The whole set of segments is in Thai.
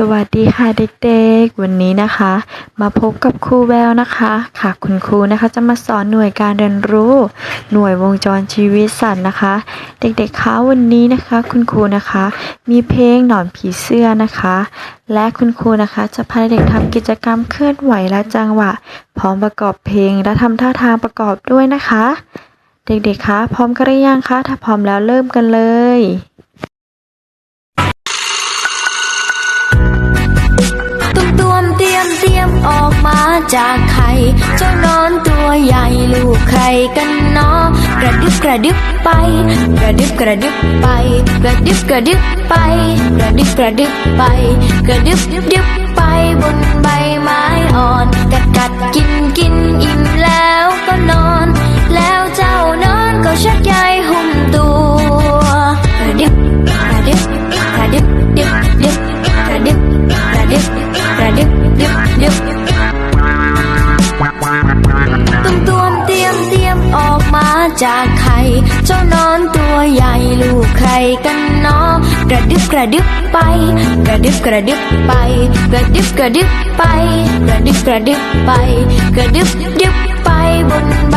สวัสดีค่ะเด็กๆ วันนี้นะคะ มาพบกับครูแววนะคะ ค่ะคุณครูนะคะจะมาสอนหน่วยการเรียนรู้ หน่วยวงจรชีวิตสัตว์นะคะ เด็กๆคะวันนี้นะคะ คุณครูนะคะ มีเพลงหนอนผีเสื้อนะคะ และคุณครูนะคะ จะพาเด็กทำกิจกรรมเคลื่อนไหวและจังหวะ พร้อมประกอบเพลงและทำท่าทางประกอบด้วยนะคะ เด็กๆคะพร้อมกันหรือยังคะถ้าพร้อมแล้วเริ่มกันเลย ออกมาจากไข่เจ้านอนตัวใหญ่ลูกใครกันเนาะกระดึบกระดึบไป กระดึบกระดึบไปกระดึบกระดึบไป กระดึบกระดึบไป กระดึบดึบไปบนใบ จากใคร เจ้านอนตัวใหญ่ลูกใครกันเนาะกระดึบกระดึบไป กระดึบกระดึบไป กระดึบกระดึบไป กระดึบกระดึบไป กระดึบดึบไปบนใบ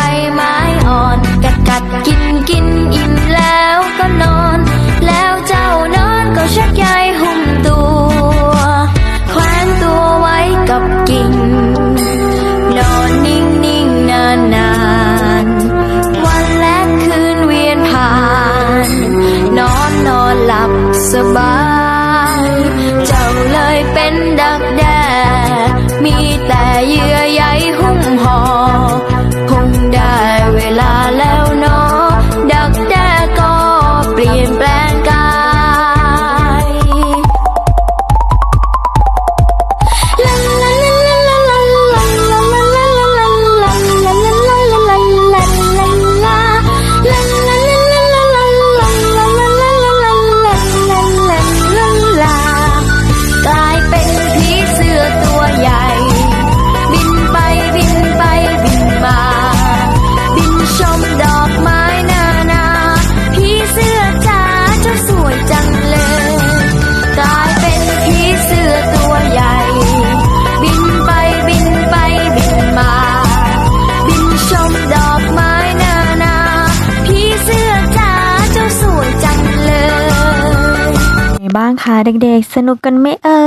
บ้างคะเด็กๆ สนุกกันไหมเอ่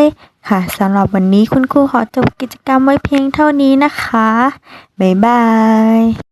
ยค่ะสำหรับวันนี้คุณครูขอจบกิจกรรมไว้เพียงเท่านี้นะคะ บ๊ายบาย